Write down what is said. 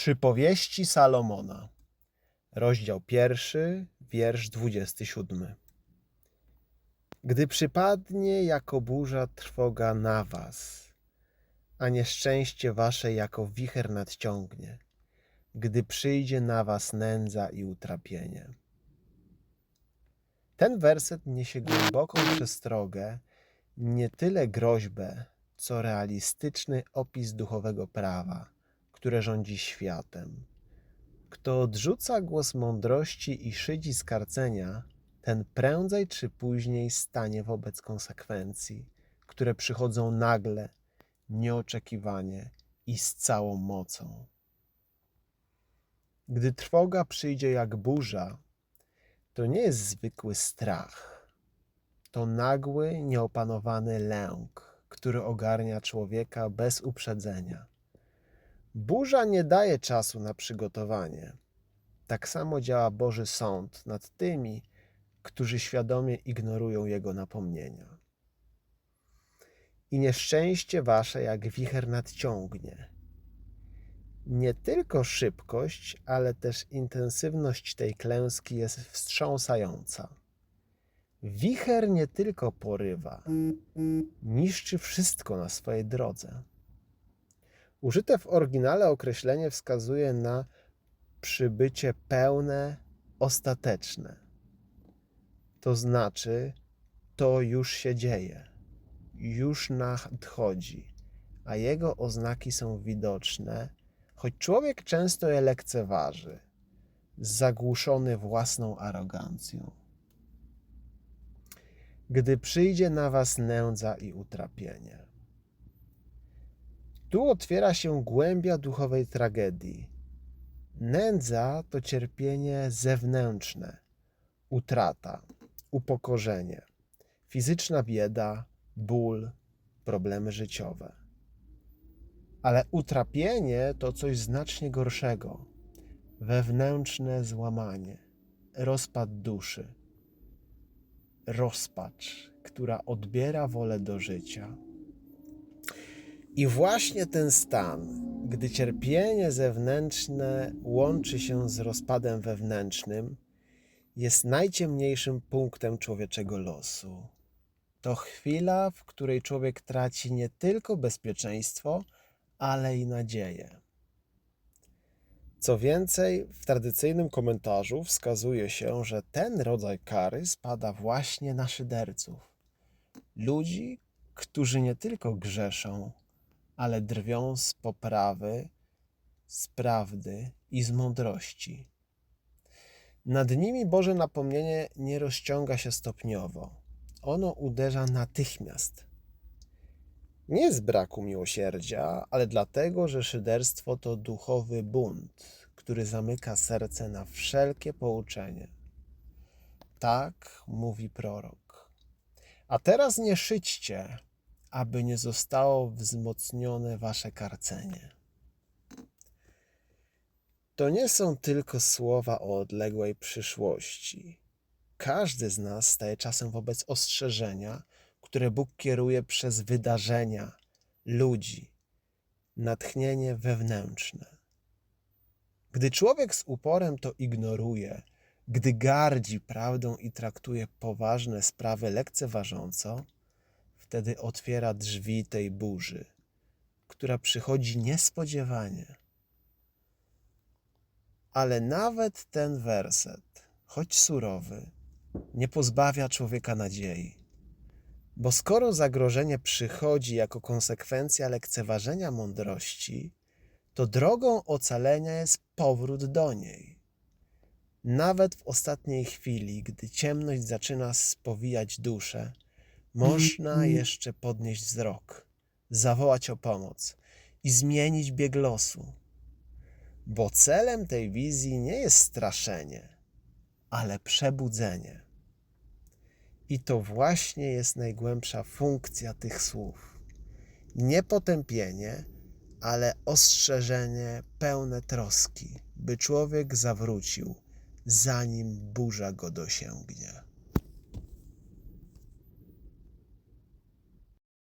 Przypowieści Salomona, rozdział pierwszy, wiersz 27. Gdy przypadnie jako burza trwoga na was, a nieszczęście wasze jako wicher nadciągnie, gdy przyjdzie na was nędza i utrapienie. Ten werset niesie głęboką przestrogę, nie tyle groźbę, co realistyczny opis duchowego prawa, które rządzi światem. Kto odrzuca głos mądrości i szydzi skarcenia, ten prędzej czy później stanie wobec konsekwencji, które przychodzą nagle, nieoczekiwanie i z całą mocą. Gdy trwoga przyjdzie jak burza, to nie jest zwykły strach. To nagły, nieopanowany lęk, który ogarnia człowieka bez uprzedzenia. Burza nie daje czasu na przygotowanie. Tak samo działa Boży Sąd nad tymi, którzy świadomie ignorują Jego napomnienia. I nieszczęście wasze jak wicher nadciągnie. Nie tylko szybkość, ale też intensywność tej klęski jest wstrząsająca. Wicher nie tylko porywa, niszczy wszystko na swojej drodze. Użyte w oryginale określenie wskazuje na przybycie pełne, ostateczne. To znaczy, to już się dzieje, już nadchodzi, a jego oznaki są widoczne, choć człowiek często je lekceważy, zagłuszony własną arogancją. Gdy przyjdzie na was nędza i utrapienie. Tu otwiera się głębia duchowej tragedii. Nędza to cierpienie zewnętrzne, utrata, upokorzenie, fizyczna bieda, ból, problemy życiowe. Ale utrapienie to coś znacznie gorszego wewnętrzne złamanie, rozpad duszy, rozpacz, która odbiera wolę do życia. I właśnie ten stan, gdy cierpienie zewnętrzne łączy się z rozpadem wewnętrznym, jest najciemniejszym punktem człowieczego losu. To chwila, w której człowiek traci nie tylko bezpieczeństwo, ale i nadzieję. Co więcej, w tradycyjnym komentarzu wskazuje się, że ten rodzaj kary spada właśnie na szyderców. Ludzi, którzy nie tylko grzeszą, ale drwią z poprawy, z prawdy i z mądrości. Nad nimi Boże napomnienie nie rozciąga się stopniowo. Ono uderza natychmiast. Nie z braku miłosierdzia, ale dlatego, że szyderstwo to duchowy bunt, który zamyka serce na wszelkie pouczenie. Tak mówi prorok. A teraz nie szydźcie, aby nie zostało wzmocnione wasze karcenie. To nie są tylko słowa o odległej przyszłości. Każdy z nas staje czasem wobec ostrzeżenia, które Bóg kieruje przez wydarzenia, ludzi, natchnienie wewnętrzne. Gdy człowiek z uporem to ignoruje, gdy gardzi prawdą i traktuje poważne sprawy lekceważąco, wtedy otwiera drzwi tej burzy, która przychodzi niespodziewanie. Ale nawet ten werset, choć surowy, nie pozbawia człowieka nadziei. Bo skoro zagrożenie przychodzi jako konsekwencja lekceważenia mądrości, to drogą ocalenia jest powrót do niej. Nawet w ostatniej chwili, gdy ciemność zaczyna spowijać duszę, można jeszcze podnieść wzrok, zawołać o pomoc i zmienić bieg losu. Bo celem tej wizji nie jest straszenie, ale przebudzenie. I to właśnie jest najgłębsza funkcja tych słów. Nie potępienie, ale ostrzeżenie pełne troski, by człowiek zawrócił, zanim burza go dosięgnie.